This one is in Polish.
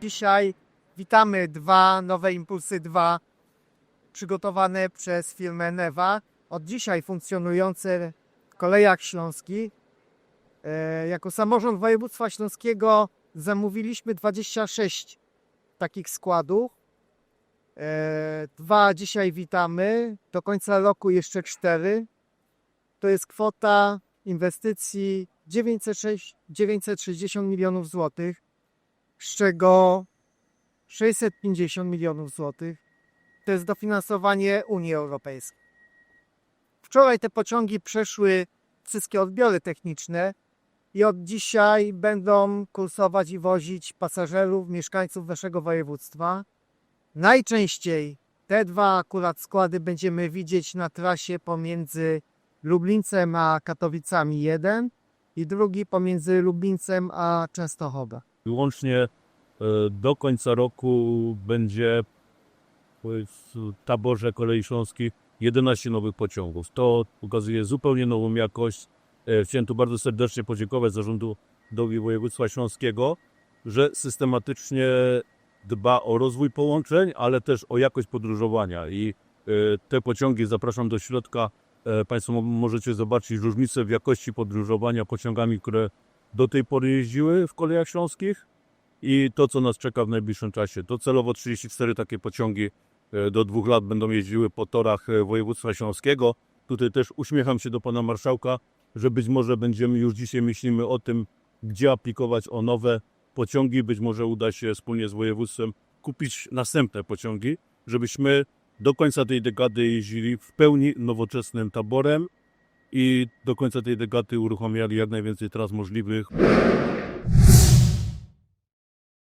Dzisiaj witamy dwa nowe Impulsy 2 przygotowane przez firmę Neva. Od dzisiaj funkcjonujące w kolejach śląskich. E, jako samorząd województwa śląskiego zamówiliśmy 26 takich składów. E, dwa dzisiaj witamy. Do końca roku jeszcze cztery. To jest kwota inwestycji 906, 960 milionów złotych, z czego 650 milionów złotych to jest dofinansowanie Unii Europejskiej. Wczoraj te pociągi przeszły wszystkie odbiory techniczne i od dzisiaj będą kursować i wozić pasażerów, mieszkańców naszego województwa. Najczęściej te dwa akurat składy będziemy widzieć na trasie pomiędzy Lublincem a Katowicami jeden i drugi pomiędzy Lublincem a Częstochową. Łącznie e, do końca roku będzie w taborze Kolei Śląskich 11 nowych pociągów. To pokazuje zupełnie nową jakość. E, Chciałem tu bardzo serdecznie podziękować zarządowi województwa śląskiego, że systematycznie dba o rozwój połączeń, ale też o jakość podróżowania. I e, te pociągi, zapraszam do środka, Państwo mo- możecie zobaczyć różnicę w jakości podróżowania pociągami, które do tej pory jeździły w kolejach śląskich i to, co nas czeka w najbliższym czasie. To celowo 34 takie pociągi e, do dwóch lat będą jeździły po torach e, województwa śląskiego. Tutaj też uśmiecham się do pana marszałka, że być może będziemy już dzisiaj myślimy o tym, gdzie aplikować o nowe pociągi. Być może uda się wspólnie z województwem kupić następne pociągi, żebyśmy do końca tej dekady jeździli w pełni nowoczesnym taborem i do końca tej dekady uruchamiali jak najwięcej tras możliwych